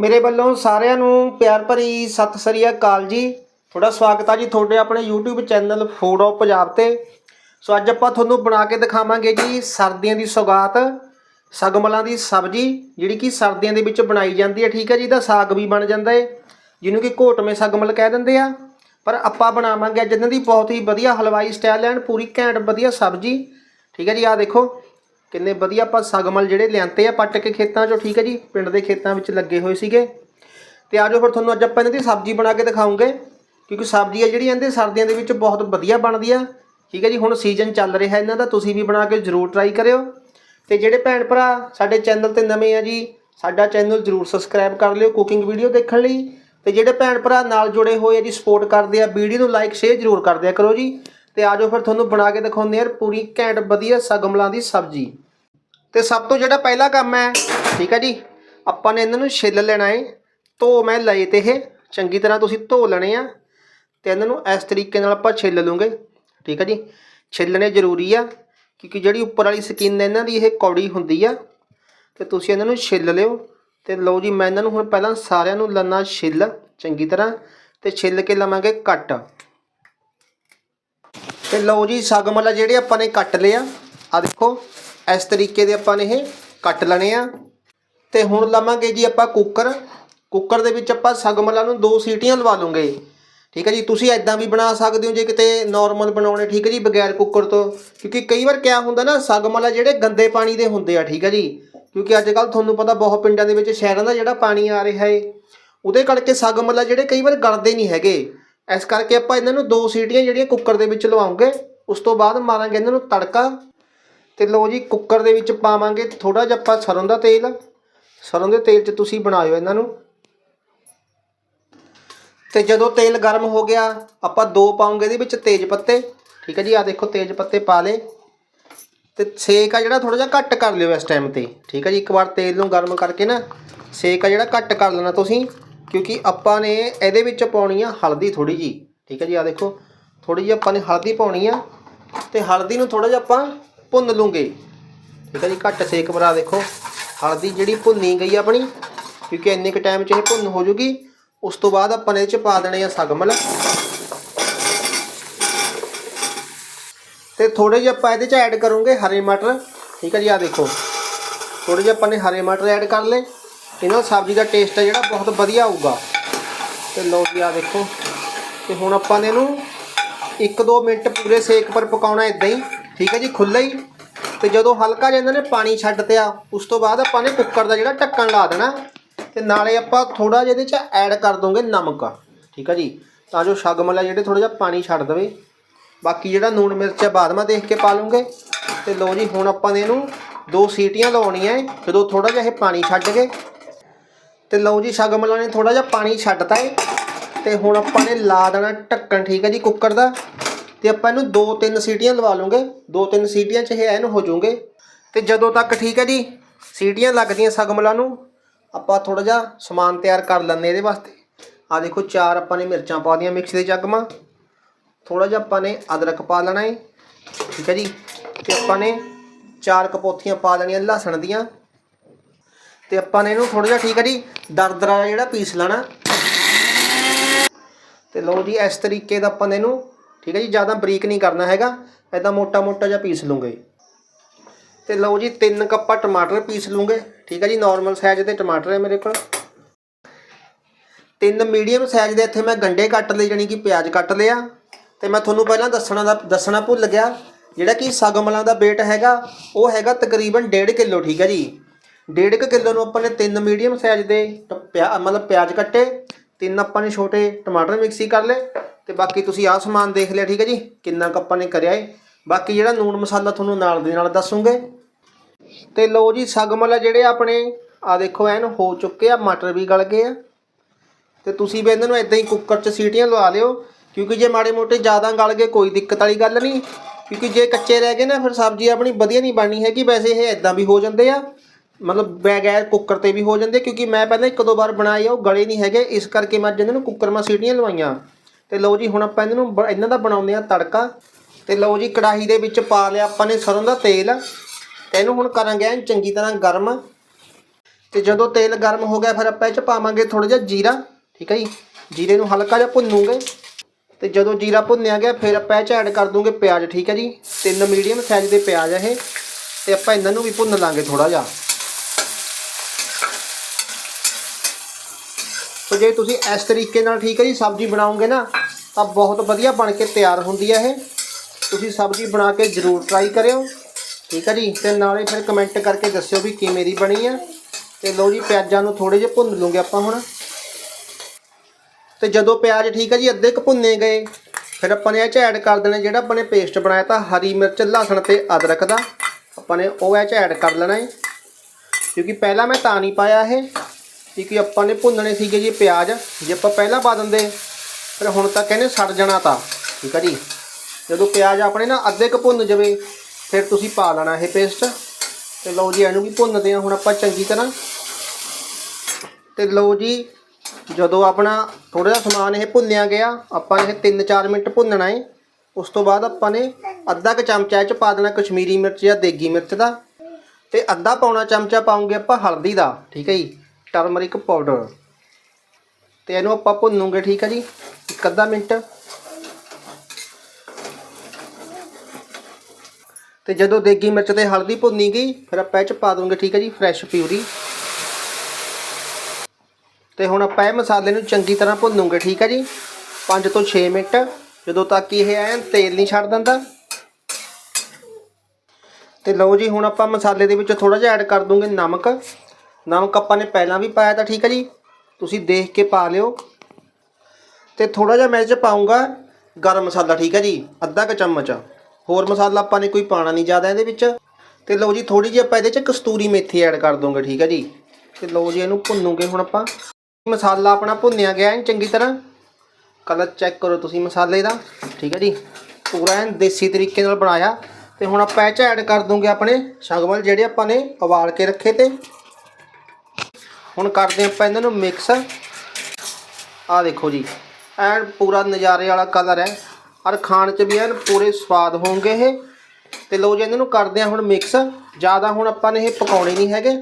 ਮੇਰੇ ਵੱਲੋਂ ਸਾਰਿਆਂ ਨੂੰ ਪਿਆਰ ਭਰੀ ਸਤਿ ਸ੍ਰੀ ਅਕਾਲ ਜੀ। ਤੁਹਾਡਾ ਸਵਾਗਤ ਆ ਜੀ ਤੁਹਾਡੇ ਆਪਣੇ YouTube channel food of Punjab ਤੇ। ਸੋ ਅੱਜ ਆਪਾਂ ਤੁਹਾਨੂੰ ਬਣਾ ਕੇ ਦਿਖਾਵਾਂਗੇ ਜੀ ਸਰਦੀਆਂ ਦੀ ਸੌਗਾਤ, ਸਗਮਲਾਂ ਦੀ ਸਬਜ਼ੀ, ਜਿਹੜੀ ਕਿ ਸਰਦੀਆਂ ਦੇ ਵਿੱਚ ਬਣਾਈ ਜਾਂਦੀ ਹੈ, ਠੀਕ ਹੈ ਜੀ, ਇਹਦਾ ਸਾਗ ਵੀ ਬਣ ਜਾਂਦਾ ਹੈ ਜਿਹਨੂੰ ਕਿ ਘੋਟਵੇਂ ਸਗਮਲ ਕਹਿ ਦਿੰਦੇ ਆ। ਪਰ ਆਪਾਂ ਬਣਾਵਾਂਗੇ ਅੱਜ ਇਹਨਾਂ ਦੀ ਬਹੁਤ ਹੀ ਵਧੀਆ ਹਲਵਾਈ ਸਟਾਈਲ ਐਂਡ ਪੂਰੀ ਘੈਂਟ ਵਧੀਆ ਸਬਜ਼ੀ, ਠੀਕ ਹੈ ਜੀ, ਆਹ ਦੇਖੋ। ਕਿੰਨੇ ਵਧੀਆ ਆਪਾਂ ਸਗਮਲ ਜਿਹੜੇ ਲਿਆਂਤੇ ਆ ਪੱਟ ਕੇ ਖੇਤਾਂ 'ਚੋਂ, ਠੀਕ ਹੈ ਜੀ? ਪਿੰਡ ਦੇ ਖੇਤਾਂ ਵਿੱਚ ਲੱਗੇ ਹੋਏ ਸੀਗੇ। ਤੇ ਆਜੋ ਫਿਰ ਤੁਹਾਨੂੰ ਅੱਜ ਆਪਾਂ ਇਹਨਾਂ ਦੀ ਸਬਜ਼ੀ ਬਣਾ ਕੇ ਦਿਖਾਉਂਗੇ। ਕਿਉਂਕਿ ਸਬਜ਼ੀ ਆ ਜਿਹੜੀ ਇਹਦੇ ਸਰਦੀਆਂ ਦੇ ਵਿੱਚ ਬਹੁਤ ਵਧੀਆ ਬਣਦੀ ਆ ਠੀਕ ਹੈ ਜੀ, ਹੁਣ ਸੀਜ਼ਨ ਚੱਲ ਰਿਹਾ ਇਹਨਾਂ ਦਾ, ਤੁਸੀਂ ਵੀ ਬਣਾ ਕੇ ਜ਼ਰੂਰ ਟਰਾਈ ਕਰਿਓ। ਤੇ ਜਿਹੜੇ ਭੈਣ ਭਰਾ ਸਾਡੇ ਚੈਨਲ ਤੇ ਨਵੇਂ ਆ ਜੀ, ਸਾਡਾ ਚੈਨਲ ਜ਼ਰੂਰ ਸਬਸਕ੍ਰਾਈਬ ਕਰ ਲਿਓ ਕੁਕਿੰਗ ਵੀਡੀਓ ਦੇਖਣ ਲਈ। ਤੇ ਜਿਹੜੇ ਭੈਣ ਭਰਾ ਨਾਲ ਜੁੜੇ ਹੋਏ ਆ ਜੀ ਸਪੋਰਟ ਕਰਦੇ ਆ, ਵੀਡੀਓ ਨੂੰ ਲਾਈਕ ਸ਼ੇਅਰ ਜ਼ਰੂਰ ਕਰ ਦਿਆ ਕਰੋ ਜੀ। ਤੇ ਆਜੋ ਫਿਰ ਤੁਹਾਨੂੰ ਬਣਾ ਕੇ ਦਿਖਾਉਂਦੇ ਆ ਪੂਰੀ ਘੈਂਟ ਵਧੀਆ ਸਗਮਲਾਂ ਦੀ ਸਬਜ਼ੀ। ਤੇ ਸਭ ਤੋਂ ਜਿਹੜਾ ਪਹਿਲਾ ਕੰਮ ਹੈ, ਠੀਕ ਹੈ ਜੀ, ਆਪਾਂ ਨੇ ਇਹਨਾਂ ਨੂੰ ਛਿੱਲ ਲੈਣਾ ਹੈ। ਧੋ ਮੈਂ ਲਏ ਤੇ ਇਹ, ਚੰਗੀ ਤਰ੍ਹਾਂ ਤੁਸੀਂ ਧੋ ਲੈਣੇ ਆ। ਤੇ ਇਹਨਾਂ ਨੂੰ ਇਸ ਤਰੀਕੇ ਨਾਲ ਆਪਾਂ ਛਿੱਲ ਲੂਗੇ, ਠੀਕ ਹੈ ਜੀ। ਛਿੱਲਣੇ ਜ਼ਰੂਰੀ ਆ, ਕਿਉਂਕਿ ਜਿਹੜੀ ਉੱਪਰ ਵਾਲੀ ਸਕਿਨ ਇਹਨਾਂ ਦੀ ਇਹ ਕੌੜੀ ਹੁੰਦੀ ਆ। ਤੇ ਤੁਸੀਂ ਇਹਨਾਂ ਨੂੰ ਛਿੱਲ ਲਿਓ। ਤੇ ਲਓ ਜੀ, ਮੈਂ ਇਹਨਾਂ ਨੂੰ ਹੁਣ ਪਹਿਲਾਂ ਸਾਰਿਆਂ ਨੂੰ ਲੰਨਾ ਛਿੱਲ, ਚੰਗੀ ਤਰ੍ਹਾਂ। ਤੇ ਛਿੱਲ ਕੇ ਲਵਾਂਗੇ ਕੱਟ। ਤੇ ਲਓ ਜੀ ਸਗਮਲਾ ਜਿਹੜੇ ਆਪਾਂ ਨੇ ਕੱਟ ਲਿਆ ਆ ਦੇਖੋ, ਇਸ ਤਰੀਕੇ ਦੇ ਆਪਾਂ ਨੇ ਇਹ ਕੱਟ ਲੈਣੇ ਆ। ਤੇ ਹੁਣ ਲਵਾਂਗੇ ਜੀ ਆਪਾਂ ਕੁੱਕਰ। ਕੁੱਕਰ ਦੇ ਵਿੱਚ ਆਪਾਂ ਸਗਮਲਾ ਨੂੰ ਦੋ ਸੀਟੀਆਂ ਲਵਾ ਲਵਾਂਗੇ। ਠੀਕ ਹੈ ਜੀ, ਤੁਸੀਂ ਐਦਾਂ ਵੀ ਬਣਾ ਸਕਦੇ ਹੋ ਜੇ ਕਿਤੇ ਨਾਰਮਲ ਬਣਾਉਣੇ, ਠੀਕ ਹੈ ਜੀ, ਬਗੈਰ ਕੁੱਕਰ ਤੋਂ। ਕਿਉਂਕਿ ਕਈ ਵਾਰ ਕਿਆ ਹੁੰਦਾ ਨਾ ਸਗਮਲਾ ਜਿਹੜੇ ਗੰਦੇ ਪਾਣੀ ਦੇ ਹੁੰਦੇ ਆ, ਠੀਕ ਹੈ ਜੀ। ਕਿਉਂਕਿ ਅੱਜ ਕੱਲ ਤੁਹਾਨੂੰ ਪਤਾ ਬਹੁਤ ਪਿੰਡਾਂ ਦੇ ਵਿੱਚ ਸ਼ਹਿਰਾਂ ਦਾ ਜਿਹੜਾ ਪਾਣੀ ਆ ਰਿਹਾ ਹੈ ਉਹਦੇ ਕਰਕੇ ਸਗਮਲਾ ਜਿਹੜੇ ਕਈ ਵਾਰ ਗਲਦੇ ਨਹੀਂ ਹੈਗੇ। ਇਸ ਕਰਕੇ ਆਪਾਂ ਇਹਨਾਂ ਨੂੰ ਦੋ ਸੀਟੀਆਂ ਜਿਹੜੀਆਂ ਕੁੱਕਰ ਦੇ ਵਿੱਚ ਲਵਾਉਂਗੇ, ਉਸ ਤੋਂ ਬਾਅਦ ਮਾਰਾਂਗੇ ਇਹਨਾਂ ਨੂੰ ਤੜਕਾ ਤੇ ਲਓ ਜੀ ਕੁੱਕਰ ਦੇ ਵਿੱਚ ਪਾਵਾਂਗੇ ਥੋੜਾ ਜਿਹਾ ਆਪਾਂ ਸਰੋਂ ਦਾ ਤੇਲ। ਸਰੋਂ ਦੇ ਤੇਲ 'ਚ ਤੁਸੀਂ ਬਣਾਇਓ ਇਹਨਾਂ ਨੂੰ। ਤੇ ਜਦੋਂ ਤੇਲ ਗਰਮ ਹੋ ਗਿਆ, ਆਪਾਂ ਦੋ ਪਾਉਂਗੇ ਇਹਦੇ ਵਿੱਚ ਤੇਜ ਪੱਤੇ। ਠੀਕ ਹੈ ਜੀ ਆ ਦੇਖੋ ਤੇਜ ਪੱਤੇ ਪਾ ਲੇ ਤੇ ਸੇਕ ਆ ਜਿਹੜਾ ਥੋੜਾ ਜਿਹਾ ਘੱਟ ਕਰ ਲਿਓ ਇਸ ਟਾਈਮ ਤੇ। ਠੀਕ ਹੈ ਜੀ, ਇੱਕ ਵਾਰ ਤੇਲ ਨੂੰ ਗਰਮ ਕਰਕੇ ਨਾ ਸੇਕ ਆ ਜਿਹੜਾ ਘੱਟ ਕਰ ਲੈਣਾ ਤੁਸੀਂ। ਕਿਉਂਕਿ ਆਪਾਂ ਨੇ ਇਹਦੇ ਵਿੱਚ ਪਾਉਣੀ ਆ ਹਲਦੀ ਥੋੜੀ ਜੀ ਠੀਕ ਹੈ ਜੀ ਆ ਦੇਖੋ ਥੋੜੀ ਜਿਹੀ ਆਪਾਂ ਨੇ ਹਲਦੀ ਪਾਉਣੀ ਆ ਤੇ ਹਲਦੀ ਨੂੰ ਥੋੜਾ ਜਿਹਾ ਆਪਾਂ ਭੁੰਨ ਲੂੰਗੇ, ਠੀਕ ਹੈ ਜੀ, ਘੱਟ ਸੇਕ ਪਰ ਦੇਖੋ, ਹਲਦੀ ਜਿਹੜੀ ਭੁੰਨੀ ਗਈ ਆਪਣੀ, ਕਿਉਂਕਿ ਇੰਨੇ ਕੁ ਟਾਈਮ 'ਚ ਇਹ ਭੁੰਨ ਹੋ ਜੂਗੀ, ਉਸ ਤੋਂ ਬਾਅਦ ਆਪਾਂ ਨੇ ਇਹ 'ਚ ਪਾ ਦੇਣੇ ਆ ਸਗਮਲ। ਤੇ ਥੋੜੇ ਜਿਹਾ ਆਪਾਂ ਇਹਦੇ 'ਚ ਐਡ ਕਰੂੰਗੇ ਹਰੇ ਮਟਰ, ਠੀਕ ਹੈ ਜੀ ਆ ਦੇਖੋ ਥੋੜੇ ਜਿਹਾ ਆਪਾਂ ਨੇ ਹਰੇ ਮਟਰ ਐਡ ਕਰ ਲਏ। ਇਹਨਾਂ ਨਾਲ ਸਬਜ਼ੀ ਦਾ ਟੇਸਟ ਹੈ ਜਿਹੜਾ ਬਹੁਤ ਵਧੀਆ ਆਊਗਾ। ਤੇ ਲਓ ਜੀ, ਆ ਦੇਖੋ। ਤੇ ਹੁਣ ਆਪਾਂ ਨੇ ਇਹਨੂੰ 1-2 ਮਿੰਟ ਪੂਰੇ ਸੇਕ ਪਰ ਪਕਾਉਣਾ ਇਦਾਂ ਹੀ। ਠੀਕ ਹੈ ਜੀ, ਖੁੱਲ੍ਹਾ ਹੀ। ਤੇ ਜਦੋਂ ਹਲਕਾ ਜਿਹਾ ਇਹਨਾਂ ਨੇ ਪਾਣੀ ਛੱਡ ਤਿਆ, ਉਸ ਤੋਂ ਬਾਅਦ ਆਪਾਂ ਨੇ ਕੁੱਕਰ ਦਾ ਜਿਹੜਾ ਢੱਕਣ ਲਾ ਦੇਣਾ। ਤੇ ਨਾਲੇ ਆਪਾਂ ਥੋੜਾ ਜਿਹਾ ਇਹਦੇ 'ਚ ਐਡ ਕਰ ਦੋਗੇ ਨਮਕ। ਠੀਕ ਹੈ ਜੀ, ਤਾਂ ਜੋ ਸ਼ਗਮਲਾ ਜਿਹੜੇ ਥੋੜਾ ਜਿਹਾ ਪਾਣੀ ਛੱਡ ਦੇਵੇ। ਬਾਕੀ ਜਿਹੜਾ ਨੂਣ ਮਿਰਚ ਹੈ ਬਾਦਮਾ ਦੇਖ ਕੇ ਪਾ ਲੂੰਗੇ। ਤੇ ਲਓ ਜੀ, ਹੁਣ ਆਪਾਂ ਨੇ ਇਹਨੂੰ ਦੋ ਸੀਟੀਆਂ ਲਵਾਉਣੀਆਂ ਹੈ ਜਦੋਂ ਥੋੜਾ ਜਿਹਾ ਇਹ ਪਾਣੀ ਛੱਡ ਕੇ ਤੇ ਲਓ ਜੀ ਸ਼ਗਮਲਾ ਨੇ ਥੋੜਾ ਜਿਹਾ ਪਾਣੀ ਛੱਡਤਾ ਹੈ ਤੇ ਹੁਣ ਆਪਾਂ ਨੇ ਲਾ ਦੇਣਾ ਢੱਕਣ, ਠੀਕ ਹੈ ਜੀ, ਕੁੱਕਰ ਦਾ। ਤੇ ਆਪਾਂ ਇਹਨੂੰ ਦੋ ਤਿੰਨ ਸੀਟੀਆਂ ਲਵਾ ਲਵਾਂਗੇ। ਦੋ ਤਿੰਨ ਸੀਟੀਆਂ 'ਚ ਇਹ ਐਨ ਹੋ ਜਾਊਗੇ। ਤੇ ਜਦੋਂ ਤੱਕ, ਠੀਕ ਹੈ ਜੀ, ਸੀਟੀਆਂ ਲੱਗਦੀਆਂ ਸਗਮਲਾਂ ਨੂੰ, ਆਪਾਂ ਥੋੜਾ ਜਿਹਾ ਸਮਾਨ ਤਿਆਰ ਕਰ ਲੈਂਦੇ ਇਹਦੇ ਵਾਸਤੇ। ਆ ਦੇਖੋ, ਚਾਰ ਆਪਾਂ ਨੇ ਮਿਰਚਾਂ ਪਾ ਦੀਆਂ ਮਿਕਸ ਦੇ ਜੱਗਮਾਂ। ਥੋੜਾ ਜਿਹਾ ਆਪਾਂ ਨੇ ਅਦਰਕ ਪਾ ਲੈਣਾ ਹੈ ਠੀਕ ਹੈ ਜੀ, ਤੇ ਆਪਾਂ ਨੇ ਚਾਰ ਕਪੋਥੀਆਂ ਪਾ ਲੈਣੀਆਂ ਲਸਣ ਦੀਆਂ। ਤੇ ਆਪਾਂ ਨੇ ਇਹਨੂੰ ਥੋੜਾ ਜਿਹਾ ਠੀਕ ਹੈ ਜੀ ਦਰਦਰਾ ਜਿਹੜਾ ਪੀਸ ਲੈਣਾ। ਤੇ ਲਓ ਜੀ, ਇਸ ਤਰੀਕੇ ਦਾ ਆਪਾਂ ਨੇ ਇਹਨੂੰ, ਠੀਕ ਹੈ ਜੀ, ਜ਼ਿਆਦਾ ਬਰੀਕ ਨਹੀਂ ਕਰਨਾ ਹੈਗਾ। ਐਦਾਂ ਮੋਟਾ ਮੋਟਾ ਜਿਹਾ ਪੀਸ ਲੂੰਗੇ ਤੇ ਲਓ ਜੀ, ਤਿੰਨ ਕੱਪਾ ਟਮਾਟਰ ਪੀਸ ਲੂੰਗੇ ਠੀਕ ਹੈ ਜੀ ਨਾਰਮਲ ਸਾਈਜ਼ ਦੇ ਟਮਾਟਰ ਹੈ ਮੇਰੇ ਕੋਲ। ਤਿੰਨ ਮੀਡੀਅਮ ਸਾਈਜ਼ ਦੇ ਇੱਥੇ ਮੈਂ ਗੰਡੇ ਕੱਟ ਲਏ ਜਾਨੀ ਕਿ ਪਿਆਜ਼ ਕੱਟ ਲਿਆ। ਤੇ ਮੈਂ ਤੁਹਾਨੂੰ ਪਹਿਲਾਂ ਦੱਸਣਾ ਦਾ ਦੱਸਣਾ ਭੁੱਲ ਗਿਆ। ਜਿਹੜਾ ਕਿ ਸਗਮਲਾਂ ਦਾ weight ਹੈਗਾ, ਉਹ ਹੈਗਾ ਤਕਰੀਬਨ 1.5 ਕਿਲੋ, ਠੀਕ ਹੈ ਜੀ। 1.5 ਕਿਲੋ ਨੂੰ ਆਪਾਂ ਨੇ ਤਿੰਨ ਮੀਡੀਅਮ ਸਾਈਜ਼ ਦੇ ਟ- ਪਿਆ ਮਤਲਬ ਪਿਆਜ਼ ਕੱਟੇ, ਤਿੰਨ ਆਪਾਂ ਨੇ ਛੋਟੇ ਟਮਾਟਰ ਮਿਕਸੀ ਕਰ ਲਏ ਤੇ ਬਾਕੀ ਤੁਸੀਂ ਆਹ ਸਮਾਨ ਦੇਖ ਲਿਆ, ਠੀਕ ਹੈ ਜੀ? ਕਿੰਨਾ ਕੁ ਆਪਾਂ ਨੇ ਕਰਿਆ ਏ। ਬਾਕੀ ਜਿਹੜਾ ਨੂਣ ਮਸਾਲਾ ਤੁਹਾਨੂੰ ਨਾਲ ਦੇ ਨਾਲ ਦੱਸੂਗੇ। ਤੇ ਲਓ ਜੀ ਸਗਮਲ ਜਿਹੜੇ ਆਪਣੇ ਆ ਦੇਖੋ ਐਨ, ਹੋ ਚੁੱਕੇ ਆ, ਮਟਰ ਵੀ ਗਲ ਗਏ ਆ। ਤੇ ਤੁਸੀਂ ਵੀ ਇਹਨਾਂ ਨੂੰ ਇਦਾਂ ਹੀ ਕੁੱਕਰ 'ਚ ਸੀਟੀਆਂ ਲਵਾ ਲਿਓ, ਕਿਉਂਕਿ ਜੇ ਮਾੜੇ ਮੋਟੇ ਜ਼ਿਆਦਾ ਗਲ ਗਏ, ਕੋਈ ਦਿੱਕਤ ਵਾਲੀ ਗੱਲ ਨਹੀਂ। ਕਿਉਂਕਿ ਜੇ ਕੱਚੇ ਰਹਿ ਗਏ ਨਾ, ਫਿਰ ਸਬਜ਼ੀ ਆਪਣੀ ਵਧੀਆ ਨਹੀਂ ਬਣਨੀ ਹੈਗੀ, ਵੈਸੇ ਇਹ ਇਦਾਂ ਵੀ ਹੋ ਜਾਂਦੇ ਆ। ਮਤਲਬ ਬਗੈਰ ਕੁੱਕਰ ਤੇ ਵੀ ਹੋ ਜਾਂਦੇ, ਕਿਉਂਕਿ ਮੈਂ ਪਹਿਲਾਂ ਇੱਕ ਦੋ ਵਾਰ ਬਣਾਏ ਆ, ਉਹ ਗਲੇ ਨਹੀਂ ਹੈਗੇ, ਇਸ ਕਰਕੇ ਮੈਂ ਅੱਜ ਇਹਨਾਂ ਨੂੰ ਕੁੱਕਰ 'ਮਾ ਸੀਟੀਆਂ ਲਵਾਈਆਂ। ਤੇ ਲਓ ਜੀ, ਹੁਣ ਆਪਾਂ ਇਹਨਾਂ ਨੂੰ ਬ- ਇਹਨਾਂ ਦਾ ਬਣਾਉਂਦੇ ਆ ਤੜਕਾ। ਤੇ ਲਓ ਜੀ, ਕੜਾਹੀ ਦੇ ਵਿੱਚ ਪਾ ਲਿਆ ਆਪਾਂ ਨੇ ਸਰੋਂ ਦਾ ਤੇਲ। ਤੇ ਇਹਨੂੰ ਹੁਣ ਕਰਾਂਗੇ ਐਨ ਚੰਗੀ ਤਰ੍ਹਾਂ ਗਰਮ। ਤੇ ਜਦੋਂ ਤੇਲ ਗਰਮ ਹੋ ਗਿਆ, ਫਿਰ ਆਪਾਂ ਇਹ ਚ ਪਾਵਾਂਗੇ ਥੋੜਾ ਜਿਹਾ ਜੀਰਾ, ਠੀਕ ਹੈ ਜੀ? ਜੀਰੇ ਨੂੰ ਹਲਕਾ ਜਿਹਾ ਭੁੰਨੂਗੇ। ਤੇ ਜਦੋਂ ਜੀਰਾ ਭੁੰਨਿਆ ਗਿਆ, ਫਿਰ ਆਪਾਂ ਇਹ ਚ ਐਡ ਕਰ ਦੂੰਗੇ ਪਿਆਜ਼, ਠੀਕ ਹੈ ਜੀ? ਤਿੰਨ ਮੀਡੀਅਮ ਸਾਈਜ਼ ਦੇ ਪਿਆਜ਼ ਆ ਇਹ। ਤੇ ਆਪਾਂ ਇਹਨਾਂ ਨੂੰ ਵੀ ਭੁੰਨ ਲਾਂਗੇ ਥੋੜਾ ਜਿਹਾ। ਸੋ ਜੇ ਤੁਸੀਂ ਇਸ ਤਰੀਕੇ ਨਾਲ ਠੀਕ ਹੈ ਜੀ, ਸਬਜ਼ੀ ਬਣਾਓਗੇ ਨਾ, ਤਾਂ ਬਹੁਤ ਵਧੀਆ ਬਣ ਕੇ ਤਿਆਰ ਹੁੰਦੀ ਹੈ ਇਹ। ਤੁਸੀਂ ਸਬਜ਼ੀ ਬਣਾ ਕੇ ਜ਼ਰੂਰ ਟਰਾਈ ਕਰਿਓ। ਠੀਕ ਹੈ ਜੀ, ਤੇ ਨਾਲੇ ਫਿਰ ਕਮੈਂਟ ਕਰਕੇ ਦੱਸਿਓ ਵੀ ਕਿਵੇਂ ਦੀ ਬਣੀ ਆ। ਤੇ ਲਓ ਜੀ, ਪਿਆਜ਼ਾਂ ਨੂੰ ਥੋੜੇ ਜਿਹਾ ਭੁੰਨ ਲੂੰਗੇ ਆਪਾਂ ਹੁਣ। ਤੇ ਜਦੋਂ ਪਿਆਜ਼ ਠੀਕ ਹੈ ਜੀ, ਅੱਧੇ ਕੁ ਭੁੰਨੇ ਗਏ, ਫਿਰ ਆਪਾਂ ਨੇ ਇਹ ਚ ਐਡ ਕਰ ਦੇਣਾ ਜਿਹੜਾ ਆਪਾਂ ਨੇ ਪੇਸਟ ਬਣਾਇਆ ਤਾਂ ਹਰੀ ਮਿਰਚ, ਲਸਣ ਤੇ ਅਦਰਕ ਦਾ। ਆਪਾਂ ਨੇ ਉਹ ਇਹ ਚ ਐਡ ਕਰ ਲੈਣਾ ਹੈ ਕਿਉਂਕਿ ਪਹਿਲਾਂ ਮੈਂ ਤਾਂ ਨਹੀਂ ਪਾਇਆ ਇਹ। ਕਿਉਂਕਿ ਆਪਾਂ ਨੇ ਭੁੰਨਣੇ ਸੀਗੇ ਜੀ ਪਿਆਜ਼, ਜੇ ਆਪਾਂ ਪਹਿਲਾਂ ਪਾ ਦਿੰਦੇ, ਫਿਰ ਹੁਣ ਤਾਂ ਕਹਿੰਦੇ ਸੜ ਜਾਣਾ ਤਾਂ, ਠੀਕ ਹੈ ਜੀ? ਜਦੋਂ ਪਿਆਜ਼ ਆਪਣੇ ਨਾ ਅੱਧੇ ਕੁ ਭੁੰਨ ਜਾਵੇ, ਫਿਰ ਤੁਸੀਂ ਪਾ ਲੈਣਾ ਇਹ ਪੇਸਟ ਤੇ ਲਓ ਜੀ, ਇਹਨੂੰ ਵੀ ਭੁੰਨਦੇ ਆ ਹੁਣ ਆਪਾਂ ਚੰਗੀ ਤਰ੍ਹਾਂ। ਤੇ ਲਓ ਜੀ, ਜਦੋਂ ਆਪਣਾ ਥੋੜਾ ਜਿਹਾ ਸਮਾਨ ਇਹ ਭੁੰਨਿਆ ਗਿਆ, ਆਪਾਂ ਇਹ 3-4 ਮਿੰਟ ਭੁੰਨਣਾ ਹੈ ਉਸ ਤੋਂ ਬਾਅਦ ਆਪਾਂ ਨੇ ਅੱਧਾ ਕੁ ਚਮਚਾ ਚ ਪਾ ਦੇਣਾ ਕਸ਼ਮੀਰੀ ਮਿਰਚ ਜਾਂ ਦੇਗੀ ਮਿਰਚ ਦਾ। ਤੇ ਅੱਧਾ ਪੌਣਾ ਚਮਚਾ ਪਾਉਂਗੇ ਆਪਾਂ ਹਲਦੀ ਦਾ, ਠੀਕ ਹੈ ਜੀ? ਟਰਮਰਿਕ ਪਾਊਡਰ ਤੇ ਇਹਨੂੰ ਆਪਾਂ ਭੁੰਨੂਗੇ, ਠੀਕ ਹੈ ਜੀ? ਇੱਕ ਅੱਧਾ ਮਿੰਟ। ਤੇ ਜਦੋਂ ਦੇਗੀ ਮਿਰਚ ਤੇ ਹਲਦੀ ਭੁੰਨੀ ਗਈ, ਫਿਰ ਆਪਾਂ ਇਹ ਚ ਪਾ ਦੂੰਗੇ ਠੀਕ ਹੈ ਜੀ? ਫਰੈਸ਼ ਪਿਊਰੀ ਤੇ ਹੁਣ ਆਪਾਂ ਇਹ ਮਸਾਲੇ ਨੂੰ ਚੰਗੀ ਤਰ੍ਹਾਂ ਭੁੰਨੂਗੇ, ਠੀਕ ਹੈ ਜੀ? 5 ਤੋਂ 6 ਮਿੰਟ, ਜਦੋਂ ਤੱਕ ਇਹ ਐਨ ਤੇਲ ਨਹੀਂ ਛੱਡ ਦਿੰਦਾ। ਤੇ ਲਓ ਜੀ, ਹੁਣ ਆਪਾਂ ਮਸਾਲੇ ਦੇ ਵਿੱਚ ਥੋੜਾ ਜਿਹਾ ਐਡ ਕਰ ਦੂੰਗੇ ਨਮਕ। ਨਮਕ ਆਪਾਂ ਨੇ ਪਹਿਲਾਂ ਵੀ ਪਾਇਆ ਤਾਂ ਠੀਕ ਹੈ ਜੀ। ਤੁਸੀਂ ਦੇਖ ਕੇ ਪਾ ਲਿਓ। ਤੇ ਥੋੜਾ ਜਿਹਾ ਮੈਂ ਇਹ 'ਚ ਪਾਉਂਗਾ ਗਰਮ ਮਸਾਲਾ, ਠੀਕ ਹੈ ਜੀ। ਅੱਧਾ ਕੁ ਚਮਚ। ਹੋਰ ਮਸਾਲਾ ਆਪਾਂ ਨੇ ਕੋਈ ਪਾਣਾ ਨਹੀਂ ਜ਼ਿਆਦਾ ਇਹਦੇ ਵਿੱਚ। ਤੇ ਲਓ ਜੀ ਥੋੜੀ ਜਿਹੀ ਆਪਾਂ ਇਹਦੇ 'ਚ ਕਸਤੂਰੀ ਮੇਥੀ ਐਡ ਕਰ ਦੋਗੇ ਠੀਕ ਹੈ ਜੀ। ਤੇ ਲਓ ਜੀ, ਇਹਨੂੰ ਭੁੰਨੂਗੇ ਹੁਣ ਆਪਾਂ। ਮਸਾਲਾ ਆਪਣਾ ਭੁੰਨਿਆ ਗਿਆ ਐਨ ਚੰਗੀ ਤਰ੍ਹਾਂ। ਕਲਰ ਚੈੱਕ ਕਰੋ ਤੁਸੀਂ ਮਸਾਲੇ ਦਾ, ਠੀਕ ਹੈ ਜੀ। ਪੂਰਾ ਐਨ ਦੇਸੀ ਤਰੀਕੇ ਨਾਲ ਬਣਾਇਆ। ਤੇ ਹੁਣ ਆਪਾਂ ਇਹ 'ਚ ਐਡ ਕਰ ਦੂੰਗੇ ਆਪਣੇ ਸ਼ਗਮਲ ਜਿਹੜੇ ਆਪਾਂ ਨੇ ਉਬਾਲ ਕੇ ਰੱਖੇ ਤੇ। ਹੁਣ ਕਰਦੇ ਆਪਾਂ ਇਹਨਾਂ ਨੂੰ ਮਿਕਸ ਆਹ ਦੇਖੋ ਜੀ, ਐਨ ਪੂਰਾ ਨਜ਼ਾਰੇ ਵਾਲਾ ਕਲਰ ਹੈ। ਔਰ ਖਾਣ 'ਚ ਵੀ ਐਨ ਪੂਰੇ ਸਵਾਦ ਹੋਣਗੇ ਇਹ। ਤੇ ਲਓ ਜੀ, ਇਹਨਾਂ ਨੂੰ ਕਰਦੇ ਆ ਹੁਣ ਮਿਕਸ ਜ਼ਿਆਦਾ ਹੁਣ ਆਪਾਂ ਨੇ ਇਹ ਪਕਾਉਣੇ ਨਹੀਂ ਹੈਗੇ।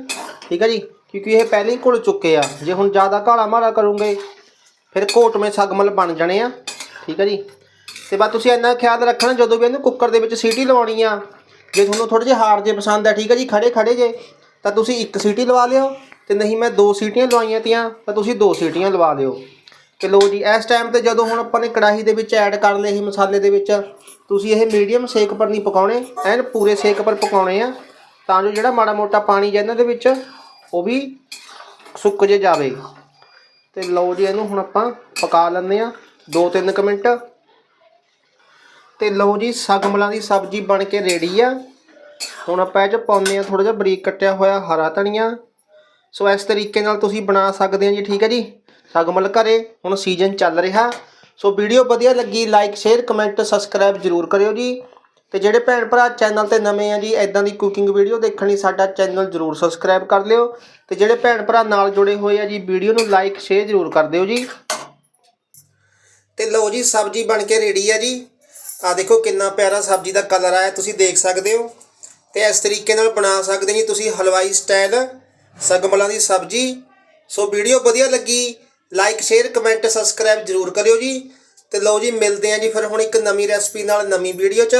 ਠੀਕ ਹੈ ਜੀ, ਕਿਉਂਕਿ ਇਹ ਪਹਿਲੇ ਹੀ ਘੁਲ ਚੁੱਕੇ ਆ। ਜੇ ਹੁਣ ਜ਼ਿਆਦਾ ਕਾਲਾ ਮਾਰਾ ਕਰੋਗੇ, ਫਿਰ ਘੋਟਵੇਂ ਸਗਮਲ ਬਣ ਜਾਣੇ ਆ। ਠੀਕ ਹੈ ਜੀ, ਤੇ ਬਸ ਤੁਸੀਂ ਇੰਨਾ ਖਿਆਲ ਰੱਖਣਾ, ਜਦੋਂ ਵੀ ਇਹਨੂੰ ਕੁੱਕਰ ਦੇ ਵਿੱਚ ਸੀਟੀ ਲਵਾਉਣੀ ਆ। ਜੇ ਤੁਹਾਨੂੰ ਥੋੜੇ ਜਿਹੇ ਹਾਰਡ ਜੇ ਪਸੰਦ ਆ, ਠੀਕ ਹੈ ਜੀ ਖੜੇ ਖੜੇ ਜੇ, ਤਾਂ ਤੁਸੀਂ ਇੱਕ ਸੀਟੀ ਲਵਾ ਲਿਓ। ਤੇ ਨਹੀਂ ਮੈਂ ਦੋ ਸੀਟੀਆਂ ਲਵਾਈਆਂ ਤੀਆਂ, ਤਾਂ ਤੁਸੀਂ ਦੋ ਸੀਟੀਆਂ ਲਵਾ ਦਿਓ। ਤੇ ਲਓ ਜੀ, ਇਸ ਟਾਈਮ ਤੇ ਜਦੋਂ ਹੁਣ ਆਪਾਂ ਨੇ ਕੜਾਹੀ ਦੇ ਵਿੱਚ ਐਡ ਕਰ ਲਏ ਸੀ ਮਸਾਲੇ ਦੇ ਵਿੱਚ, ਤੁਸੀਂ ਇਹ ਮੀਡੀਅਮ ਸੇਕ ਪਰ ਨਹੀਂ ਪਕਾਉਣੇ, ਐਨ ਪੂਰੇ ਸੇਕ ਪਰ ਪਕਾਉਣੇ ਆ, ਤਾਂ ਜੋ ਜਿਹੜਾ ਮਾੜਾ ਮੋਟਾ ਪਾਣੀ ਜਿਹਾ ਇਹਨਾਂ ਦੇ ਵਿੱਚ, ਉਹ ਵੀ ਸੁੱਕ ਜੇ ਜਾਵੇ। ਤੇ ਲਓ ਜੀ, ਇਹਨੂੰ ਹੁਣ ਆਪਾਂ ਪਕਾ ਲੈਂਦੇ ਆ 2-3 ਕੁ ਮਿੰਟ। ਤੇ ਲਓ ਜੀ, ਸਗਮਲਾਂ ਦੀ ਸਬਜ਼ੀ ਬਣ ਕੇ ਰੈਡੀ ਆ। ਹੁਣ ਆਪਾਂ ਇਹ ਚ ਪਾਉਂਦੇ ਆ ਥੋੜਾ ਜਿਹਾ ਬਰੀਕ ਕੱਟਿਆ ਹੋਇਆ ਹਰਾ ਧਨੀਆ। ਸੋ ਇਸ ਤਰੀਕੇ ਨਾਲ ਤੁਸੀਂ ਬਣਾ ਸਕਦੇ ਹੋ ਜੀ, ਠੀਕ ਹੈ ਜੀ? ਸਗਮਲ ਘਰੇ, ਹੁਣ ਸੀਜ਼ਨ ਚੱਲ ਰਿਹਾ। ਸੋ ਵੀਡੀਓ ਵਧੀਆ ਲੱਗੀ ਲਾਈਕ ਸ਼ੇਅਰ ਕਮੈਂਟ ਸਬਸਕ੍ਰਾਈਬ ਜਰੂਰ ਕਰਿਓ ਜੀ। ਤੇ ਜਿਹੜੇ ਭੈਣ ਭਰਾ ਚੈਨਲ ਤੇ ਨਵੇਂ ਆ ਜੀ ਐਦਾਂ ਦੀ ਕੁਕਿੰਗ ਵੀਡੀਓ ਦੇਖਣ ਲਈ ਸਾਡਾ ਚੈਨਲ ਜਰੂਰ ਸਬਸਕ੍ਰਾਈਬ ਕਰ ਲਿਓ। ਤੇ ਜਿਹੜੇ ਭੈਣ ਭਰਾ ਨਾਲ ਜੁੜੇ ਹੋਏ ਆ ਜੀ ਵੀਡੀਓ ਨੂੰ ਲਾਈਕ ਸ਼ੇਅਰ ਜਰੂਰ ਕਰ ਦਿਓ ਜੀ। ਤੇ ਲਓ ਜੀ, ਸਬਜ਼ੀ ਬਣ ਕੇ ਰੈਡੀ ਆ ਜੀ। ਆ ਦੇਖੋ ਕਿੰਨਾ ਪਿਆਰਾ ਸਬਜ਼ੀ ਦਾ ਕਲਰ ਆਇਆ, ਤੁਸੀਂ ਦੇਖ ਸਕਦੇ ਹੋ। ਤੇ ਇਸ ਤਰੀਕੇ ਨਾਲ ਬਣਾ ਸਕਦੇ ਜੀ, ਤੁਸੀਂ ਹਲਵਾਈ ਸਟਾਈਲ ਸਗਮਲਾਂ ਦੀ ਸਬਜ਼ੀ। ਸੋ ਵੀਡੀਓ ਵਧੀਆ ਲੱਗੀ ਲਾਈਕ ਸ਼ੇਅਰ ਕਮੈਂਟ ਸਬਸਕ੍ਰਾਈਬ ਜਰੂਰ ਕਰਿਓ ਜੀ। ਤੇ ਲਓ ਜੀ, ਮਿਲਦੇ ਆਂ ਜੀ ਫਿਰ ਹੁਣ ਇੱਕ ਨਵੀਂ ਰੈਸਪੀ ਨਾਲ ਨਵੀਂ ਵੀਡੀਓ 'ਚ।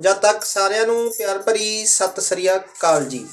ਜਦ ਤੱਕ ਸਾਰਿਆਂ ਨੂੰ ਪਿਆਰ ਭਰੀ ਸਤਿ ਸ੍ਰੀ ਅਕਾਲ ਜੀ।